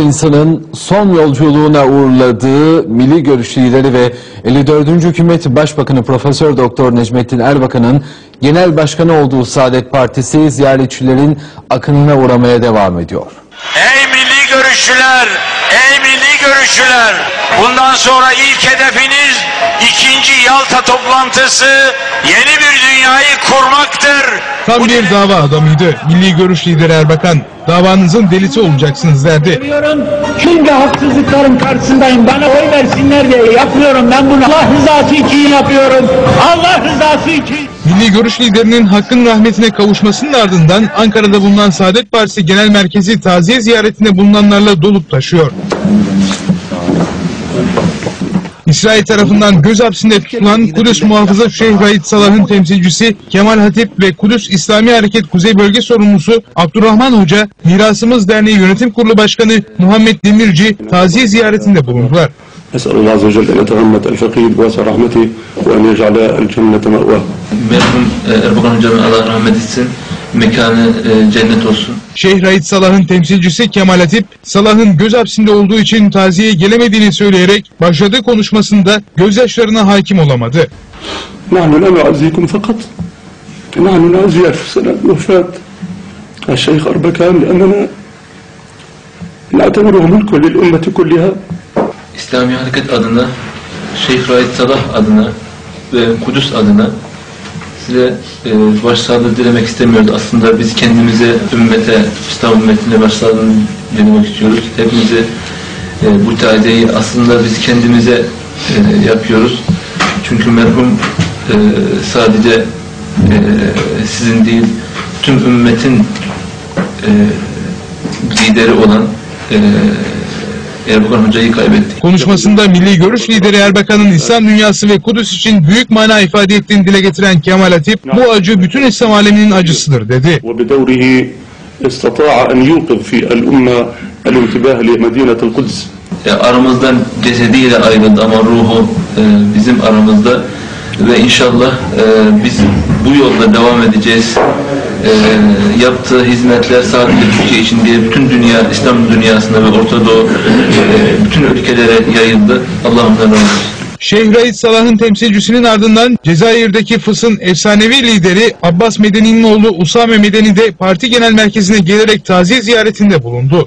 insanın son yolculuğuna uğurladığı milli görüş lideri ve 54. Hükümet Başbakanı Profesör Doktor Necmettin Erbakan'ın genel başkanı olduğu Saadet Partisi ziyaretçilerin akınına uğramaya devam ediyor. Ey milli görüşçüler, ey milli görüşçüler. Bundan sonra ilk hedefiniz ikinci Yalta toplantısı yeni bir dünyayı kurmaktır. Tam bir dava adamıydı. Milli Görüş lideri Erbakan, davanızın delisi olacaksınız derdi. yapıyorum. Çünkü haksızlıkların karşısındayım. Bana oy versinler diye yapıyorum. Ben bunu Allah rızası için yapıyorum. Allah rızası için. Milli Görüş liderinin hakkın rahmetine kavuşmasının ardından Ankara'da bulunan Saadet Partisi Genel Merkezi taziye ziyaretinde bulunanlarla dolup taşıyor. İsrail tarafından göz hapsinde tutulan Kudüs muhafızı Şeyh Raid Salah'ın temsilcisi Kemal Hatip ve Kudüs İslami Hareket Kuzey Bölge Sorumlusu Abdurrahman Hoca, Mirasımız Derneği Yönetim Kurulu Başkanı Muhammed Demirci taziye ziyaretinde bulundular. أسأل الله عز وجل أن يتغمد الفقيد بواسع رحمته وأن يجعل الجنة مأواه Merhum e, Erbakan hocamın Allah rahmet etsin. Mekanı e, cennet olsun. Şeyh Raid Salah'ın temsilcisi Kemal Hatip, Salah'ın göz hapsinde olduğu için taziyeye gelemediğini söyleyerek başladığı konuşmasında gözyaşlarına hakim olamadı. نحن لا نعزيكم فقط نحن نعزي أنفسنا بوفاة الشيخ أربكان لأننا نعتبره ملك للأمة كلها İslami Hareket adına, Şeyh Raid Salah adına ve Kudüs adına size e, başsağlığı dilemek istemiyoruz. Aslında biz kendimize, ümmete, İslam ümmetine başsağlığını dilemek istiyoruz. Hepimize e, bu taziyeyi aslında biz kendimize e, yapıyoruz. Çünkü merhum e, sadece e, sizin değil, tüm ümmetin e, lideri olan e, Erbakan Hoca'yı kaybetti. Konuşmasında milli görüş lideri Erbakan'ın İslam dünyası ve Kudüs için büyük mana ifade ettiğini dile getiren Kemal Hatip, bu acı bütün İslam aleminin acısıdır dedi. E, aramızdan cesediyle ayrıldı ama ruhu e, bizim aramızda ve inşallah e, biz bu yolda devam edeceğiz. E, yaptığı hizmetler sadece Türkiye için değil, bütün dünya, İslam dünyasında ve Orta Doğu e, bütün ülkelere yayıldı. Allah ondan razı olsun. Şeyh Raid Salah'ın temsilcisinin ardından Cezayir'deki Fıs'ın efsanevi lideri Abbas Medeni'nin oğlu Usame Medeni de parti genel merkezine gelerek taziye ziyaretinde bulundu.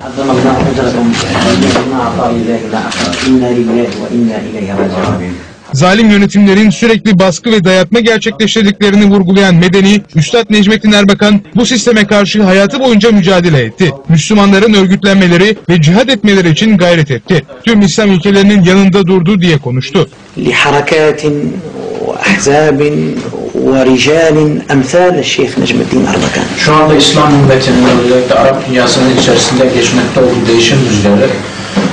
عظم الله اجركم ما عطاء الله لا احد انا لله وانا اليه راجعون Zalim yönetimlerin sürekli baskı ve dayatma gerçekleştirdiklerini vurgulayan Medeni, Üstad Necmettin Erbakan bu sisteme karşı hayatı boyunca mücadele etti. Müslümanların örgütlenmeleri ve cihad etmeleri için gayret etti. Tüm İslam ülkelerinin yanında durdu diye konuştu. لحركات واحزاب ورجال امثال الشيخ نجم الدين اربكان Şu anda İslam ümmetinin özellikle Arap dünyasının içerisinde geçmekte olduğu değişim rüzgarı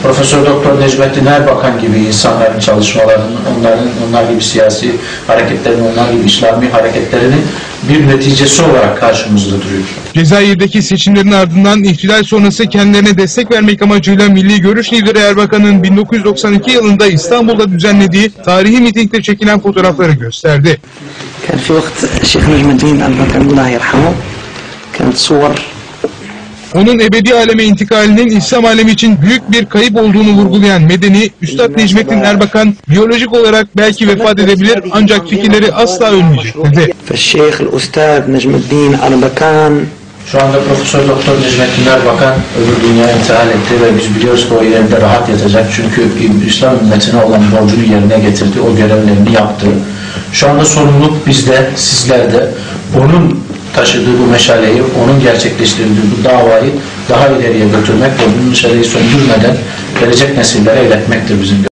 Profesör Doktor Necmettin Erbakan gibi insanların çalışmalarının, onların onlar gibi siyasi hareketlerin, onlar gibi İslami hareketlerinin bir neticesi olarak karşımızda duruyor. Cezayir'deki seçimlerin ardından ihtilal sonrası kendilerine destek vermek amacıyla Milli Görüş lideri Erbakan'ın 1992 yılında İstanbul'da düzenlediği tarihi mitingde çekilen fotoğrafları gösterdi. كان في وقت الشيخ نجم الدين اربكان الله يرحمه كانت صور onun ebedi aleme intikalinin İslam alemi için büyük bir kayıp olduğunu vurgulayan Medeni, Üstad Necmettin Erbakan biyolojik olarak belki vefat edebilir ancak fikirleri asla ölmeyecek dedi. Şu anda Profesör Doktor Necmettin Erbakan öbür dünyaya intihar etti ve biz biliyoruz ki o yerinde rahat yatacak. Çünkü İslam ümmetine olan borcunu yerine getirdi, o görevlerini yaptı. Şu anda sorumluluk bizde, sizlerde. Onun taşıdığı bu meşaleyi, onun gerçekleştirdiği bu davayı daha ileriye götürmek ve bu meşaleyi söndürmeden gelecek nesillere iletmektir bizim